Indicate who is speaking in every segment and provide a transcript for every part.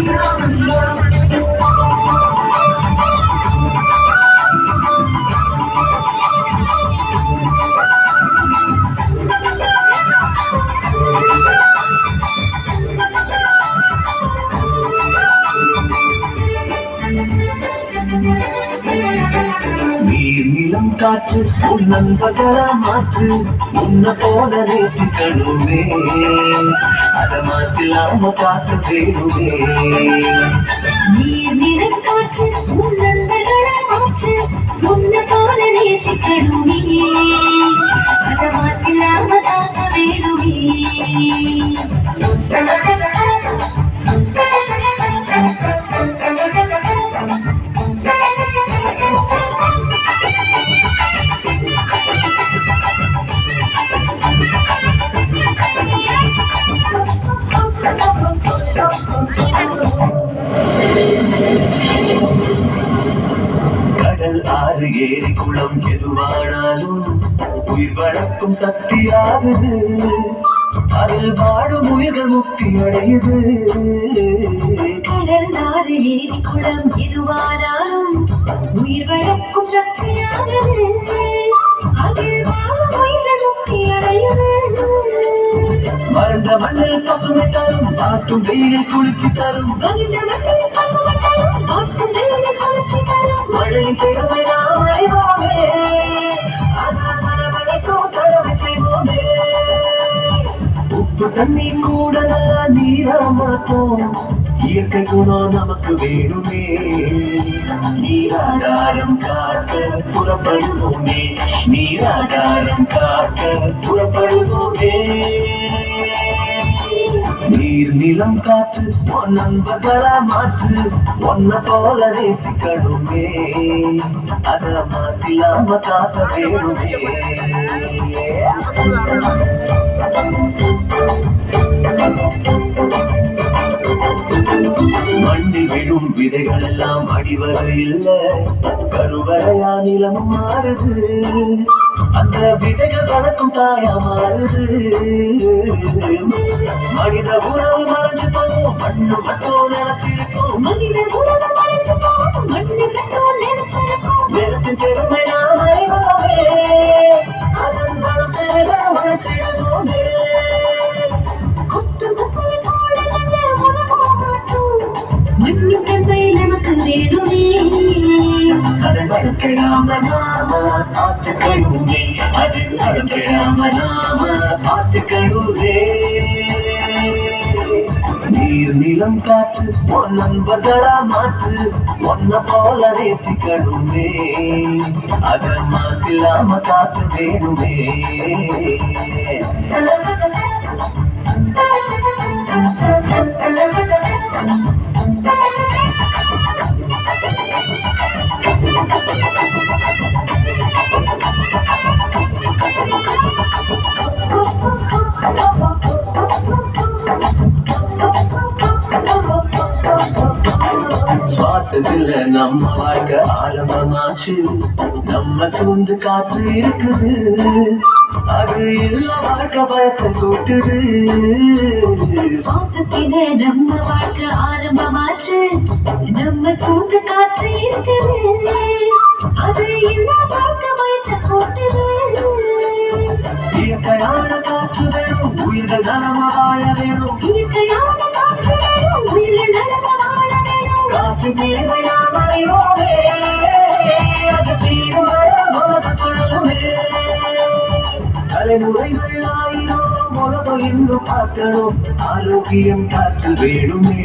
Speaker 1: நீர் நிலம் காற்று உன் நண்பர்களா மாற்று. உன்ன போல நேசிக்கணுமே. அத மாசில்லாம காக்க வேணுமே
Speaker 2: நீர் நிலக்காற்று உன் நண்பர்களை மாற்று. உன்ன போல நேசிக்கணுமே. அத மாசில்லாம தாக்க வேணுமே
Speaker 1: ஆறு ஏரி குளம் எதுவானாலும் உயிர் வளர்க்கும் சக்தியாகுது. அதில் வாடும் உயிர்கள் முக்தி அடையுது.
Speaker 2: கடல் ஆறு ஏரி குளம் எதுவானாலும் உயிர் வளர்க்கும் சக்தியானது அதில் வாழும் உயிர்கள் முக்தி அடையுது.
Speaker 1: வறண்ட மண்ணில் பசுமை தரும் காட்டும் வெயிலில் குளிர்ச்சி தரும்.
Speaker 2: வறண்ட மண்ணில்
Speaker 1: உப்பு தண்ணி கூட நல்லா நீரா மாத்தோம். இயற்கை குணம் நமக்கு வேணுமே. நீராதாரம் காக்க புறப்படுவோமே. நீராதாரம் காக்க புறப்படுவோமே. நீர் நிலம் காற்று உன் நண்பர்களா மாற்று ஒன்ன போல நேசிக்கணுமே. அத மாசில்லாம காக்க வேணுமே. மண்ணில் விழும் விதைகள் எல்லாம் அடிவது இல்லை கருவறையா நிலம் மாறுது. அந்த விதைகள் வளர்க்கும் தாயா மாறுது. மனித உறவு மறைஞ்சு போகும். மண்ணு மட்டும் நினைச்சிருக்கும்
Speaker 2: மனித உறவு மறைஞ்சு போகும், மண்ணு மட்டும் நிலைச்சிருக்கும்.
Speaker 1: நிலத்தின் பெருமை நாம் அறிவோமே. அதன் பெருக உழைச்சிடுவோமே
Speaker 2: நமக்கு வேணுமே.
Speaker 1: அது வளர்க்கிடாம நாம பார்த்துக்கணுமே. அது வளர்க்கிடாம நாம பார்த்துக்கணுமே. நீர் நிலம் காற்று உன் நண்பர்களா மாற்று ஒன்ன போல நேசிக்கணுமே. அத மாசில்லாம காத்து வேணுமே. சுவாசத்துல நம்ம வாழ்க்கை ஆரம்பமாச்சு. நம்ம சூழ்ந்து காற்று இருக்குது. அது இல்ல வாழ்க்கை பயத்தை கூட்டுது
Speaker 2: சுவாசத்தில நம்ம வாழ்க்கை ஆரம்பமாச்சு. நம்ம சூழ்ந்து காற்று இருக்குது. அது எல்லா வாழ்க்கை பயத்தை கூட்டுது
Speaker 1: இயற்கையான காற்று வேணும். உயிர்கள் நலமா வாழ வேணும்.
Speaker 2: இயற்கையான காற்று வேணும். உயிர்கள் நலமா
Speaker 1: காற்று தேவை நாம் அது தீரும் உலக சுழலுமே தலைமுறைகள் ஆயிரம் உலகம் இன்னும் பார்க்கணும் ஆரோக்கியம் காற்று வேணுமே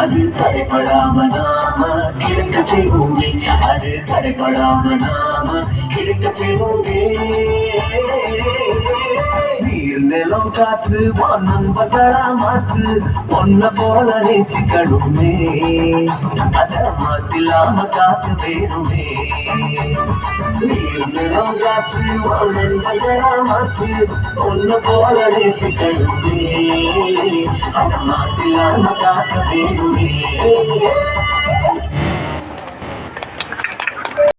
Speaker 1: அது தடைப்படாம நாம கிடைக்க செய்வோமே அது தடைப்படாம நாம கிடைக்க செய்வோமே. நீர் காற்று வான் நண்பர்களா மாற்று ஒன்ன போல நேசிக்கணுமே. அத மாசில்லாம காக்க வேணுமே. நீர் நிலம் காற்று வான் நண்பர்களா மாற்று ஒன்ன போல நேசிக்கணுமே. அத மாசில்லாம காக்க வேணுமே.